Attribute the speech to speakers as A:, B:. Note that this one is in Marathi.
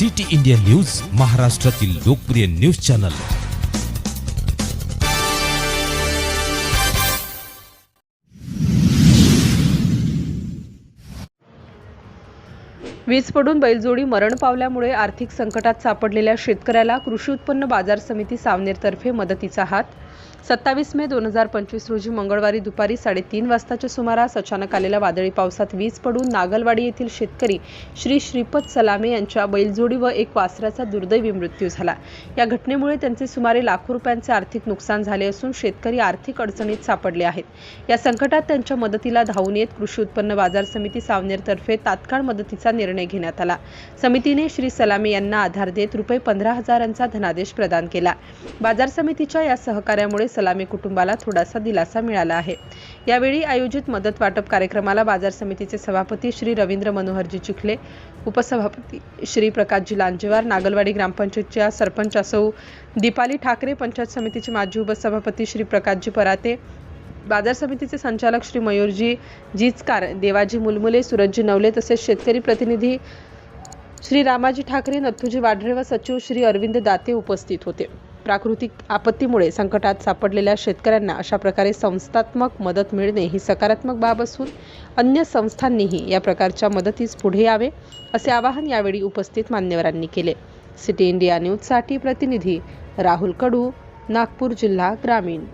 A: सिटी इंडिया न्यूज महाराष्ट्रातील लोकप्रिय न्यूज चॅनल.
B: वीज पडून बैलजोडी मरण पावल्यामुळे आर्थिक संकटात सापडलेल्या शेतकऱ्याला कृषी उत्पन्न बाजार समिती सावनेरतर्फे मदतीचा हात सत्तावीस मे दोन हजार पंचवीस रोजी मंगळवारी दुपारी साडेतीन वाजताच्या सुमारास अचानक आलेल्या वादळी पावसात वीज पडून नागलवाडी येथील शेतकरी श्री श्रीपद सलामे यांच्या बैलजोडी व एक वासराचा दुर्दैवी मृत्यू झाला. या घटनेमुळे त्यांचे सुमारे लाखो रुपयांचे आर्थिक नुकसान झाले असून शेतकरी आर्थिक अडचणीत सापडले आहेत. या संकटात त्यांच्या मदतीला धावून येत कृषी उत्पन्न बाजार समिती सावनेरतर्फे तात्काळ मदतीचा निर्णय घेण्यात आला. समितीने श्री सलामे यांना आधार देत रुपये पंधरा हजारांचा धनादेश प्रदान केला. बाजार समितीच्या या सहकार्या सहकार्यामुळे सलामी कुटुंबाला थोडासा दिलासा मिळाला आहे. यावेळी आयोजित मदत वाटप कार्यक्रमाला बाजार समितीचे सभापती श्री रवींद्र मनोहरजी चिखले उपसभापती श्री प्रकाशजी लांजेवार नागलवाडी ग्रामपंचायतच्या सरपंच असौ दीपाली ठाकरे पंचायत समितीचे माजी उपसभापती श्री प्रकाशजी पराते बाजार समितीचे संचालक श्री मयूरजी जीचकार देवाजी मुलमुले सुरजजी नवले तसेच शेतकरी प्रतिनिधी श्री रामाजी ठाकरे नथुजी वाढरे व सचिव श्री अरविंद दाते उपस्थित होते. प्राकृतिक आपत्तीमुळे संकटात सापडलेल्या शेतकऱ्यांना अशा प्रकारे संस्थात्मक मदत मिळणे ही सकारात्मक बाब असून अन्य संस्थांनीही या प्रकारच्या मदतीस पुढे यावे असे आवाहन यावेळी उपस्थित मान्यवरांनी केले. सिटी इंडिया न्यूजसाठी प्रतिनिधी राहुल कडू नागपूर जिल्हा ग्रामीण.